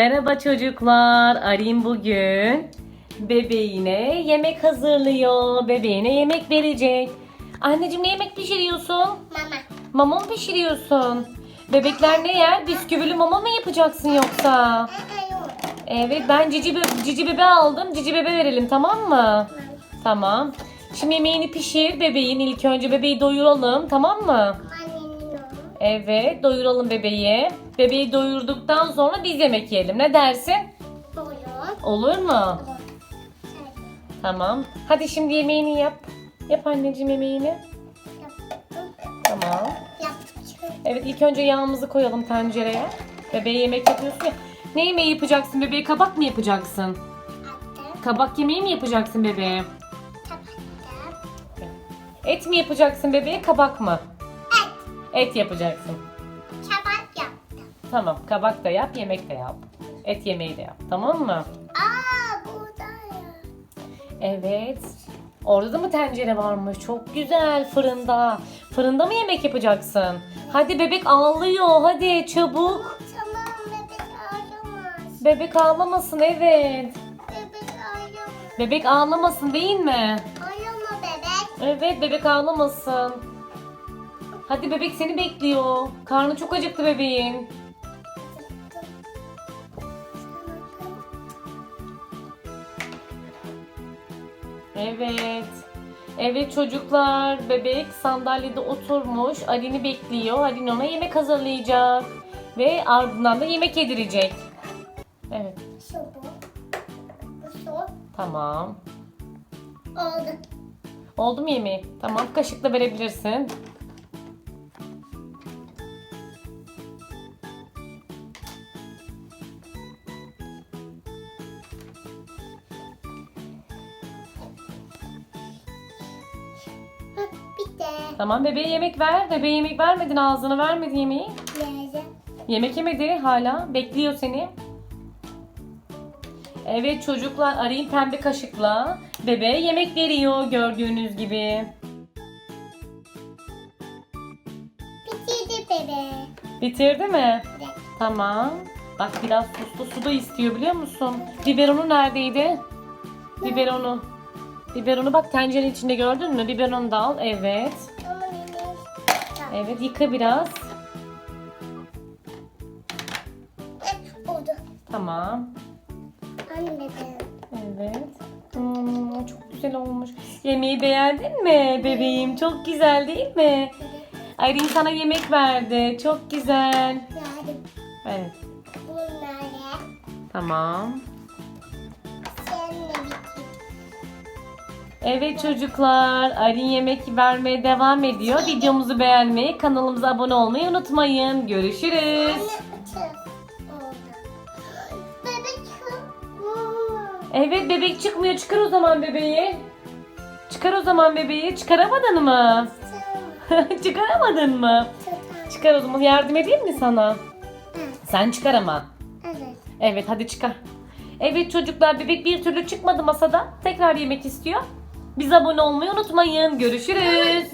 Merhaba çocuklar. Arin bugün bebeğine yemek hazırlıyor. Bebeğine yemek verecek. Anneciğim ne yemek pişiriyorsun? Mama. Mama mı pişiriyorsun? Bebekler ne yer? Bisküvili mama mı yapacaksın yoksa? Evet ben cici, be- cici bebe aldım. Cici bebe verelim tamam mı? Tamam. Şimdi yemeğini pişir bebeğin. İlk önce bebeği doyuralım tamam mı? Oğlu. Evet doyuralım bebeği. Bebeği doyurduktan sonra biz yemek yiyelim. Ne dersin? Buyur. Olur mu? Evet. Tamam. Hadi şimdi yemeğini yap. Yap anneciğim yemeğini. Yaptım. Tamam. Yaptım. Evet ilk önce yağımızı koyalım tencereye. Bebeğe yemek yapıyorsun ya. Ne yemeği yapacaksın bebeğe? Kabak mı yapacaksın? Attım. Kabak yemeği mi yapacaksın bebeğe? Kapattım. Et mi yapacaksın bebeğe? Kabak mı? Et. Yapacaksın. Kabak yaptım. Tamam. Kabak da yap, yemek de yap. Et yemeği de yap. Tamam mı? Aa burada ya. Evet. Orada da mı tencere varmış? Çok güzel fırında. Fırında mı yemek yapacaksın? Hadi bebek ağlıyor. Hadi çabuk. Tamam bebek ağlamaz. Bebek ağlamasın evet. Bebek ağlamaz. Bebek ağlamasın değil mi? Ağlama bebek. Evet bebek ağlamasın. Hadi bebek seni bekliyor. Karnı çok acıktı bebeğin. Evet. Evet çocuklar bebek sandalyede oturmuş. Ali'ni bekliyor. Ali ona yemek hazırlayacak. Ve ardından da yemek yedirecek. Evet Şu bu. Bu su. tamam. Oldu. Oldu mu yemeği? Tamam kaşıkla verebilirsin. Tamam bebeğe yemek ver. Bebeğe yemek vermedin ağzına vermedi yemeği. Nerede? Yemek yemedi hala. Bekliyor seni. Evet çocuklar arayın pembe kaşıkla. Bebeğe yemek veriyor gördüğünüz gibi. Bitirdi bebe. Bitirdi mi? Evet. Tamam. Bak biraz tuzlu su da istiyor biliyor musun? Biberonu neredeydi? Biberonu. Biberonu bak tencerenin içinde gördün mü? Biberonu da al. Evet. Evet yıka biraz. Oldu. Tamam. Anne de. Evet. Hmm, çok güzel olmuş. Yemeği beğendin mi bebeğim? Çok güzel değil mi? Aylin sana yemek verdi. Çok güzel. Yardım. Evet. Bunları. Tamam. Evet çocuklar. Aylin yemek vermeye devam ediyor. Videomuzu beğenmeyi, kanalımıza abone olmayı unutmayın. Görüşürüz. Evet bebek çıkmıyor. Çıkar o zaman bebeği. Çıkar o zaman bebeği. Çıkaramadın mı? Çıkaramadın mı? Çıkar. O zaman. Yardım edeyim mi sana? Sen çıkar ama. Evet. Evet hadi çıkar. Evet çocuklar bebek bir türlü çıkmadı masada. Tekrar yemek istiyor. Biz abone olmayı unutmayın. Görüşürüz.